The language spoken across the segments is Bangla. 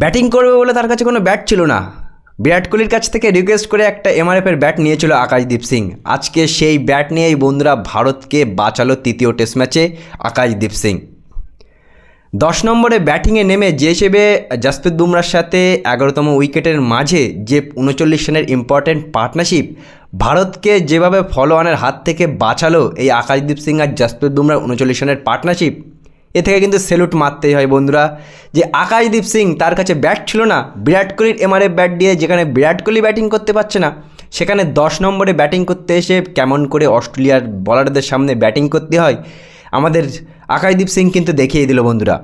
ব্যাটিং করবে বলে তার কাছে কোনো ব্যাট ছিল না। বিরাট কোহলির কাছ থেকে রিকোয়েস্ট করে একটা এমআরএফের ব্যাট নিয়েছিল আকাশদীপ সিং। আজকে সেই ব্যাট নিয়েই বন্ধুরা ভারতকে বাঁচালো তৃতীয় টেস্ট ম্যাচে আকাশদীপ সিং। দশ নম্বরে ব্যাটিংয়ে নেমে যে হিসেবে জাসপ্রীত বুমরার সাথে এগারোতম উইকেটের মাঝে যে উনচল্লিশ রানের ইম্পর্ট্যান্ট পার্টনারশিপ ভারতকে যেভাবে ফলো হাত থেকে বাঁচালো এই আকাশদীপ সিং আর জাসপ্রীত বুমরার উনচল্লিশ রানের পার্টনারশিপ এ থেকে কিন্তু সেলুট মারতেই হয় বন্ধুরা। যে আকাশদীপ সিং তার কাছে ব্যাট ছিল না, বিরাট কোহলির এমআরএফ ব্যাট দিয়ে যেখানে বিরাট কোহলি ব্যাটিং করতে পারছে না, সেখানে দশ নম্বরে ব্যাটিং করতে এসে কেমন করে অস্ট্রেলিয়ার বলারদের সামনে ব্যাটিং করতে হয়, আমাদের আকাশদীপ সিং কিন্তু দেখিয়ে দিল বন্ধুরা।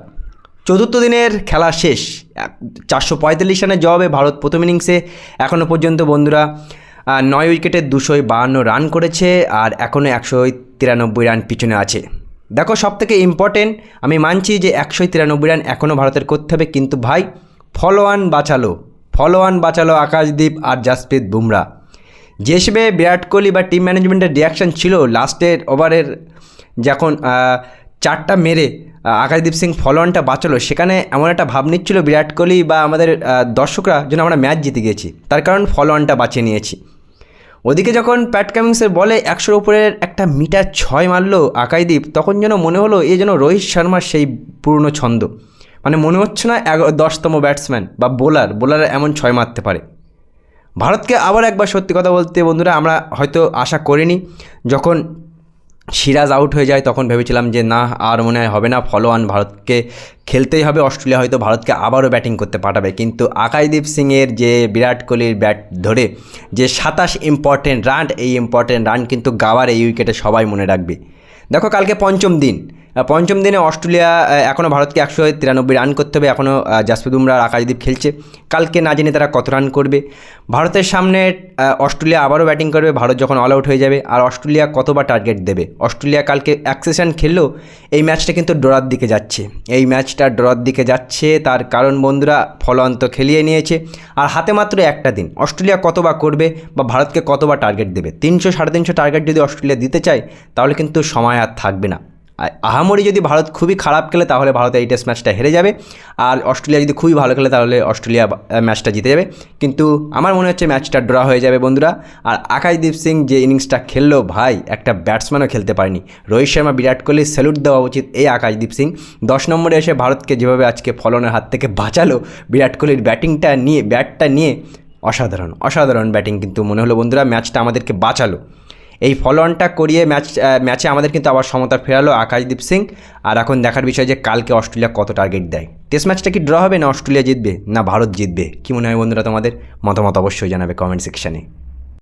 চতুর্থ দিনের খেলা শেষ চারশো পঁয়তাল্লিশ রানের জবাবে ভারত প্রথম ইনিংসে এখনও পর্যন্ত বন্ধুরা নয় উইকেটে দুশো বাহান্ন রান করেছে আর এখনও একশো তিরানব্বই রান পিছনে আছে। দেখো সব থেকে ইম্পর্টেন্ট আমি মানছি যে একশো তিরানব্বই রান এখনও ভারতের করতে হবে, কিন্তু ভাই, ফলোয়ান বাঁচালো। ফলোয়ান বাঁচালো আকাশদীপ আর জাসপ্রীত বুমরা। যে হিসেবে বিরাট কোহলি বা টিম ম্যানেজমেন্টের রিয়াকশান ছিল, লাস্টের ওভারের যখন চারটা মেরে আকাশদীপ সিং ফলোয়ানটা বাঁচালো, সেখানে এমন একটা ভাব নিচ্ছিল বিরাট কোহলি বা আমাদের দর্শকরা যেন আমরা ম্যাচ জিতে গেছি। তার কারণ ফলোয়ানটা বাঁচিয়ে নিয়েছি। ওদিকে যখন প্যাট কামিংসের বলে একশোর উপরের একটা মিটার ছয় মারলো আকাইদীপ, তখন যেন মনে হলো এ যেন রোহিত শর্মার সেই পুরনো ছন্দ। মানে মনে হচ্ছে না এগারো দশতম ব্যাটসম্যান বা বোলার বোলার এমন ছয় মারতে পারে। ভারতকে আবার একবার সত্যি কথা বলতে বন্ধুরা, আমরা হয়তো আশা করিনি, যখন সিরাজ আউট হয়ে যায়, তখন ভেবেছিলাম যে না, আর মনে হয় হবে না ফলো অন ভারতকে খেলতেই হবে, অস্ট্রেলিয়া হয়তো ভারতকে আবারও ব্যাটিং করতে পাঠাবে। কিন্তু আকাশদীপ সিংয়ের যে বিরাট কোহলির ব্যাট ধরে, যে সাতাশ ইম্পর্টেন্ট রান এই ইম্পর্টেন্ট রান কিন্তু গাওয়ার এই উইকেটে সবাই মনে রাখবে। দেখো কালকে পঞ্চম দিন পঞ্চম দিনে অস্ট্রেলিয়া এখনও ভারতকে একশো তিরানব্বই রান করতে হবে। এখনও জাসপ্রীত বুমরা আকাশদীপ খেলছে। কালকে না জেনে তারা কত রান করবে। ভারতের সামনে অস্ট্রেলিয়া আবারও ব্যাটিং করবে। ভারত যখন অল আউট হয়ে যাবে, আর অস্ট্রেলিয়া কতবার টার্গেট দেবে? অস্ট্রেলিয়া কালকে এক খেললেও এই ম্যাচটা কিন্তু ড্রর দিকে যাচ্ছে। এই ম্যাচটা ড্রর দিকে যাচ্ছে, তার কারণ বন্ধুরা ফলন্ত খেলিয়ে নিয়েছে। আর হাতে মাত্র একটা দিন, অস্ট্রেলিয়া কতবার করবে বা ভারতকে কতবার টার্গেট দেবে? তিনশো সাড়ে তিনশো টার্গেট যদি অস্ট্রেলিয়া দিতে চায়, তাহলে কিন্তু সময় আর থাকবে না। আহামরি যদি ভারত খুবই খারাপ খেলে, তাহলে ভারত এই টেস্ট ম্যাচটা হেরে যাবে। আর অস্ট্রেলিয়া যদি খুবই ভালো খেলে, তাহলে অস্ট্রেলিয়া ম্যাচটা জিতে যাবে। কিন্তু আমার মনে হচ্ছে ম্যাচটা ড্র হয়ে যাবে বন্ধুরা। আর আকাশদীপ সিং যে ইনিংসটা খেললো, ভাই, একটা ব্যাটসম্যানও খেলতে পারেনি। রোহিত শর্মা, বিরাট কোহলি স্যালুট দেওয়া উচিত এই আকাশদীপ সিং। দশ নম্বরে এসে ভারতকে যেভাবে আজকে ফলনের হাত থেকে বাঁচালো, বিরাট কোহলির ব্যাটিংটা নিয়ে, ব্যাটটা নিয়ে অসাধারণ অসাধারণ ব্যাটিং কিন্তু মনে হলো বন্ধুরা ম্যাচটা আমাদেরকে বাঁচালো। এই ফলোঅনটা করিয়ে ম্যাচ ম্যাচে আমাদের কিন্তু আবার সমতা ফেরালো আকাশদীপ সিং। আর এখন দেখার বিষয় যে কালকে অস্ট্রেলিয়া কত টার্গেট দেয়। টেস্ট ম্যাচটা কি ড্র হবে না অস্ট্রেলিয়া জিতবে না ভারত জিতবে? কী মনে হয় বন্ধুরা তোমাদের? মতামত অবশ্যই জানাবে কমেন্ট সেকশানে